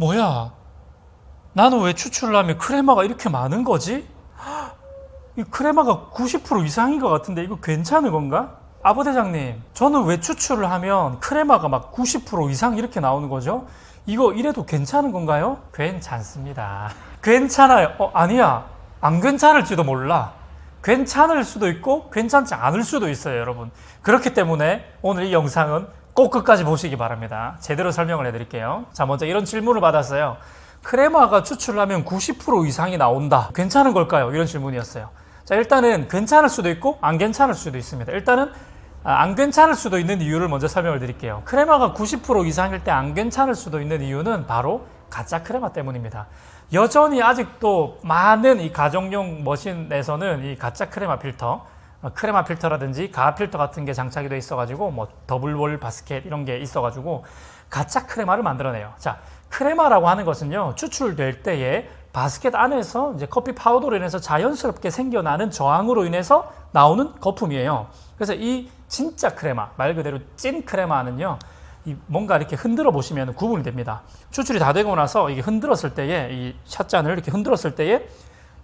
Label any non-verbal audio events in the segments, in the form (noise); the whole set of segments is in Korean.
뭐야? 나는 왜 추출을 하면 크레마가 이렇게 많은 거지? 이 크레마가 90% 이상인 것 같은데 이거 괜찮은 건가? 아버 대장님, 저는 왜 추출을 하면 크레마가 막 90% 이상 이렇게 나오는 거죠? 이거 이래도 괜찮은 건가요? 괜찮습니다. (laughs) 괜찮아요. 어, 아니야. 안 괜찮을지도 몰라. 괜찮을 수도 있고 괜찮지 않을 수도 있어요, 여러분. 그렇기 때문에 오늘 이 영상은 꼭 끝까지 보시기 바랍니다. 제대로 설명을 해드릴게요. 자, 먼저 이런 질문을 받았어요. 크레마가 추출하면 90% 이상이 나온다. 괜찮은 걸까요? 이런 질문이었어요. 자, 일단은 괜찮을 수도 있고 안 괜찮을 수도 있습니다. 일단은 아, 안 괜찮을 수도 있는 이유를 먼저 설명을 드릴게요. 크레마가 90% 이상일 때 안 괜찮을 수도 있는 이유는 바로 가짜 크레마 때문입니다. 여전히 아직도 많은 이 가정용 머신에서는 이 가짜 크레마 필터, 어, 크레마 필터라든지 가압 필터 같은 게 장착이 돼 있어가지고 뭐 더블월 바스켓 이런 게 있어가지고 가짜 크레마를 만들어내요. 자, 크레마라고 하는 것은요 추출될 때에 바스켓 안에서 이제 커피 파우더로 인해서 자연스럽게 생겨나는 저항으로 인해서 나오는 거품이에요. 그래서 이 진짜 크레마, 말 그대로 찐 크레마는요, 이 뭔가 이렇게 흔들어 보시면 구분이 됩니다. 추출이 다 되고 나서 이게 흔들었을 때에 이 샷잔을 이렇게 흔들었을 때에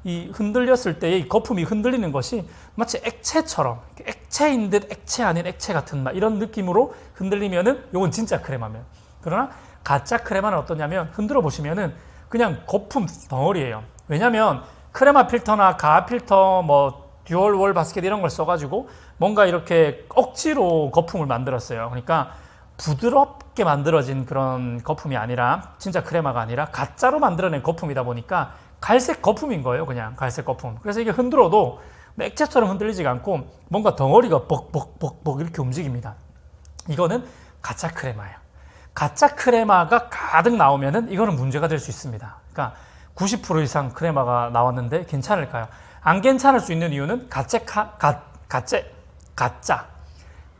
이 흔들렸을 이 거품이 흔들리는 것이 마치 액체처럼 액체인 듯 액체 아닌 액체 같은 막 이런 느낌으로 흔들리면은 요건 진짜 크레마면. 그러나 가짜 크레마는 어떠냐면 흔들어 보시면은 그냥 거품 덩어리예요. 왜냐하면 크레마 필터나 가압 필터 뭐 듀얼 월 바스켓 이런 걸 써가지고 뭔가 이렇게 억지로 거품을 만들었어요. 그러니까 부드럽게 만들어진 그런 거품이 아니라 진짜 크레마가 아니라 가짜로 만들어낸 거품이다 보니까 갈색 거품인 거예요. 그냥 갈색 거품. 그래서 이게 흔들어도 액체처럼 흔들리지가 않고 뭔가 덩어리가 벅벅벅벅 이렇게 움직입니다. 이거는 가짜 크레마예요. 가짜 크레마가 가득 나오면은 이거는 문제가 될 수 있습니다. 그러니까 90% 이상 크레마가 나왔는데 괜찮을까요? 안 괜찮을 수 있는 이유는 가짜 카, 가, 가짜 가짜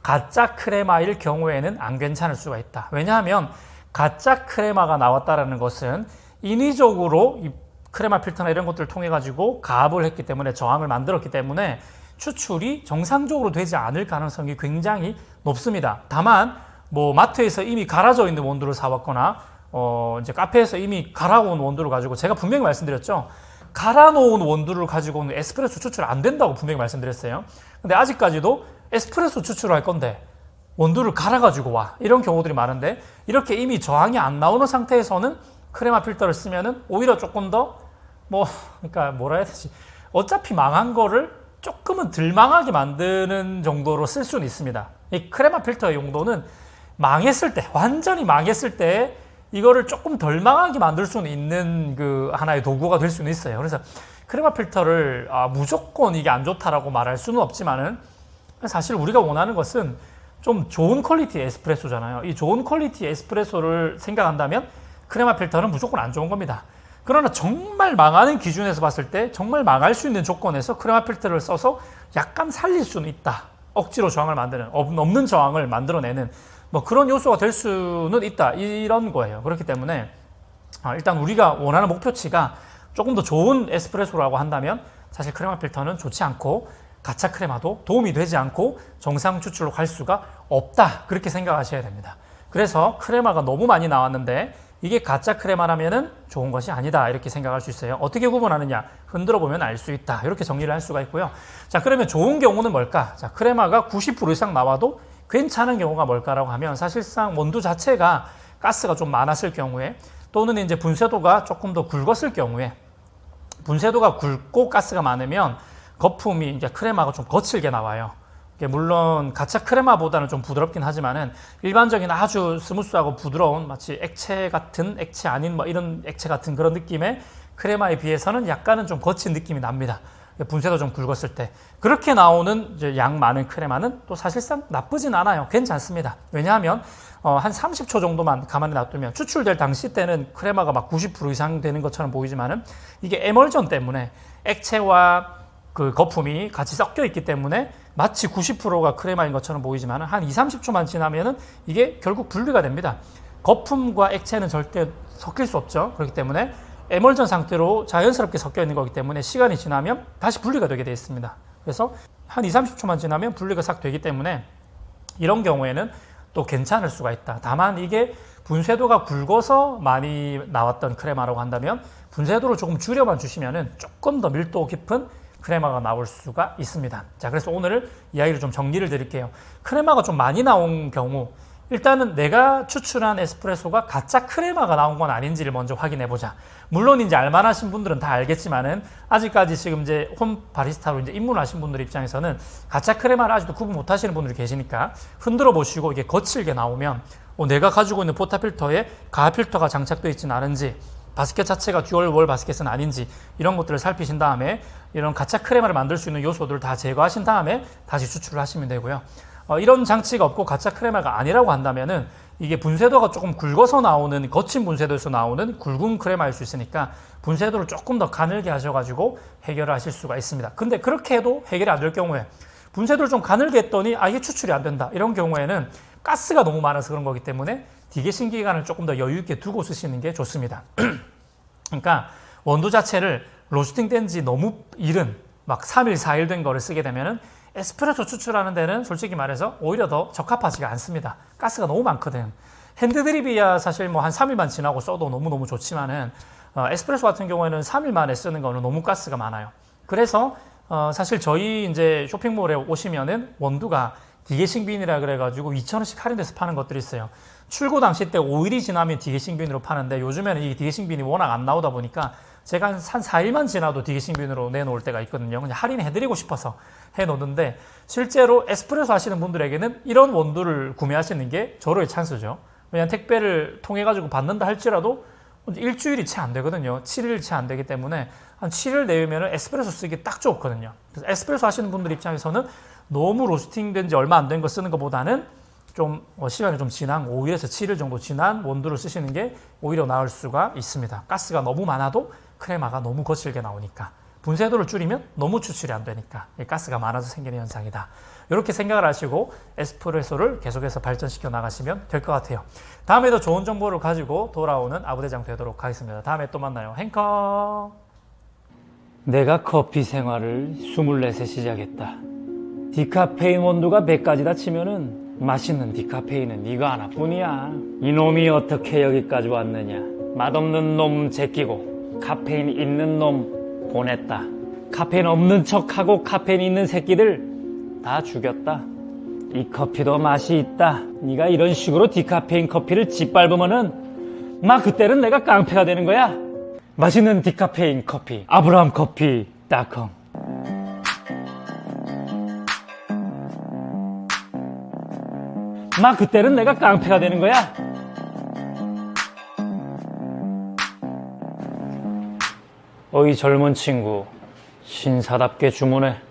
가짜 크레마일 경우에는 안 괜찮을 수가 있다. 왜냐하면 가짜 크레마가 나왔다라는 것은 인위적으로 이 크레마 필터나 이런 것들을 통해 가지고 가압을 했기 때문에 저항을 만들었기 때문에 추출이 정상적으로 되지 않을 가능성이 굉장히 높습니다. 다만 뭐 마트에서 이미 갈아져 있는 원두를 사왔거나 어 이제 카페에서 이미 갈아온 원두를 가지고 제가 분명히 말씀드렸죠. 갈아놓은 원두를 가지고는 에스프레소 추출 안 된다고 분명히 말씀드렸어요. 근데 아직까지도 에스프레소 추출을 할 건데 원두를 갈아가지고 와 이런 경우들이 많은데 이렇게 이미 저항이 안 나오는 상태에서는 크레마 필터를 쓰면은 오히려 조금 더 뭐 그러니까 뭐라 해야 되지 어차피 망한 거를 조금은 덜 망하게 만드는 정도로 쓸 수는 있습니다. 이 크레마 필터의 용도는 망했을 때 완전히 망했을 때 이거를 조금 덜 망하게 만들 수는 있는 그 하나의 도구가 될 수는 있어요. 그래서 크레마 필터를 아, 무조건 이게 안 좋다라고 말할 수는 없지만은 사실 우리가 원하는 것은 좀 좋은 퀄리티의 에스프레소잖아요. 이 좋은 퀄리티 에스프레소를 생각한다면 크레마 필터는 무조건 안 좋은 겁니다. 그러나 정말 망하는 기준에서 봤을 때 정말 망할 수 있는 조건에서 크레마 필터를 써서 약간 살릴 수는 있다. 억지로 저항을 만드는 없는 저항을 만들어내는 뭐 그런 요소가 될 수는 있다. 이런 거예요. 그렇기 때문에 아, 일단 우리가 원하는 목표치가 조금 더 좋은 에스프레소라고 한다면 사실 크레마 필터는 좋지 않고 가짜 크레마도 도움이 되지 않고 정상 추출로 갈 수가 없다. 그렇게 생각하셔야 됩니다. 그래서 크레마가 너무 많이 나왔는데 이게 가짜 크레마라면은 좋은 것이 아니다. 이렇게 생각할 수 있어요. 어떻게 구분하느냐? 흔들어 보면 알 수 있다. 이렇게 정리를 할 수가 있고요. 자, 그러면 좋은 경우는 뭘까? 자, 크레마가 90% 이상 나와도 괜찮은 경우가 뭘까라고 하면 사실상 원두 자체가 가스가 좀 많았을 경우에 또는 이제 분쇄도가 조금 더 굵었을 경우에 분쇄도가 굵고 가스가 많으면 거품이 이제 크레마가 좀 거칠게 나와요. 물론 가짜 크레마보다는 좀 부드럽긴 하지만은 일반적인 아주 스무스하고 부드러운 마치 액체 같은 액체 아닌 뭐 이런 액체 같은 그런 느낌의 크레마에 비해서는 약간은 좀 거친 느낌이 납니다. 분쇄도 좀 굵었을 때 그렇게 나오는 양 많은 크레마는 또 사실상 나쁘진 않아요. 괜찮습니다. 왜냐하면 어, 한 30초 정도만 가만히 놔두면 추출될 당시 때는 크레마가 막 90% 이상 되는 것처럼 보이지만은 이게 에멀전 때문에 액체와 그 거품이 같이 섞여 있기 때문에 마치 90%가 크레마인 것처럼 보이지만 한 2, 30초만 지나면은 이게 결국 분리가 됩니다. 거품과 액체는 절대 섞일 수 없죠. 그렇기 때문에 에멀전 상태로 자연스럽게 섞여 있는 거기 때문에 시간이 지나면 다시 분리가 되게 되어 있습니다. 그래서 한 2, 30초만 지나면 분리가 싹 되기 때문에 이런 경우에는 또 괜찮을 수가 있다. 다만 이게 분쇄도가 굵어서 많이 나왔던 크레마라고 한다면 분쇄도를 조금 줄여만 주시면은 조금 더 밀도 깊은 크레마가 나올 수가 있습니다. 자, 그래서 오늘 이야기를 좀 정리를 드릴게요. 크레마가 좀 많이 나온 경우 일단은 내가 추출한 에스프레소가 가짜 크레마가 나온 건 아닌지를 먼저 확인해 보자. 물론 이제 알만하신 분들은 다 알겠지만은 아직까지 지금 이제 홈 바리스타로 이제 입문하신 분들 입장에서는 가짜 크레마를 아직도 구분 못 하시는 분들이 계시니까 흔들어 보시고 이게 거칠게 나오면 어, 내가 가지고 있는 포타 필터에 가하 필터가 장착되어 있지는 않은지 바스켓 자체가 듀얼 월 바스켓은 아닌지 이런 것들을 살피신 다음에 이런 가짜 크레마를 만들 수 있는 요소들을 다 제거하신 다음에 다시 추출을 하시면 되고요. 어, 이런 장치가 없고 가짜 크레마가 아니라고 한다면은 이게 분쇄도가 조금 굵어서 나오는 거친 분쇄도에서 나오는 굵은 크레마일 수 있으니까 분쇄도를 조금 더 가늘게 하셔가지고 해결을 하실 수가 있습니다. 근데 그렇게 해도 해결이 안 될 경우에 분쇄도를 좀 가늘게 했더니 아 이게 추출이 안 된다 이런 경우에는 가스가 너무 많아서 그런 거기 때문에 디게싱 기간을 조금 더 여유 있게 두고 쓰시는 게 좋습니다. (clears throat) 그러니까 원두 자체를 로스팅 된 지 너무 이른 막 3일, 4일 된 거를 쓰게 되면은 에스프레소 추출하는 데는 솔직히 말해서 오히려 더 적합하지가 않습니다. 가스가 너무 많거든. 핸드드립이야 사실 뭐 한 3일만 지나고 써도 너무너무 좋지만은 어, 에스프레소 같은 경우에는 3일 만에 쓰는 거는 너무 가스가 많아요. 그래서 어, 사실 저희 이제 쇼핑몰에 오시면은 원두가 디게싱 빈이라 그래가지고 2,000원씩 할인돼서 파는 것들이 있어요. 출고 당시 때 5일이 지나면 디게싱 빈으로 파는데 요즘에는 이 디게싱 빈이 워낙 안 나오다 보니까 제가 한 4일만 지나도 디게싱 빈으로 내놓을 때가 있거든요. 그냥 할인해드리고 싶어서 해놓는데 실제로 에스프레소 하시는 분들에게는 이런 원두를 구매하시는 게 절호의 찬스죠. 왜냐면 택배를 통해 가지고 받는다 할지라도 일주일이 채 안 되거든요. 7일 채 안 되기 때문에 한 7일 내외면 에스프레소 쓰기 딱 좋거든요. 그래서 에스프레소 하시는 분들 입장에서는 너무 로스팅 된 지 얼마 안 된 거 쓰는 것보다는 좀 어, 시간이 좀 지난 5일에서 7일 정도 지난 원두를 쓰시는 게 오히려 나을 수가 있습니다. 가스가 너무 많아도 크레마가 너무 거칠게 나오니까 분쇄도를 줄이면 너무 추출이 안 되니까 가스가 많아서 생기는 현상이다. 이렇게 생각을 하시고 에스프레소를 계속해서 발전시켜 나가시면 될 것 같아요. 다음에도 좋은 정보를 가지고 돌아오는 아부대장 되도록 하겠습니다. 다음에 또 만나요. 행커. 내가 커피 생활을 24세 시작했다. 디카페인 원두가 100가지다 치면은 맛있는 디카페인은 이거 하나뿐이야. 이놈이 어떻게 여기까지 왔느냐. 맛없는 놈 제끼고 카페인 있는 놈 보냈다. 카페인 없는 척하고 카페인 있는 새끼들 다 죽였다. 이 커피도 맛이 있다. 네가 이런 식으로 디카페인 커피를 짓밟으면은 막 그때는 내가 깡패가 되는 거야. 맛있는 디카페인 커피 아브라함 커피 닷컴 막 그때는 내가 깡패가 되는 거야. 어이 젊은 친구 신사답게 주문해.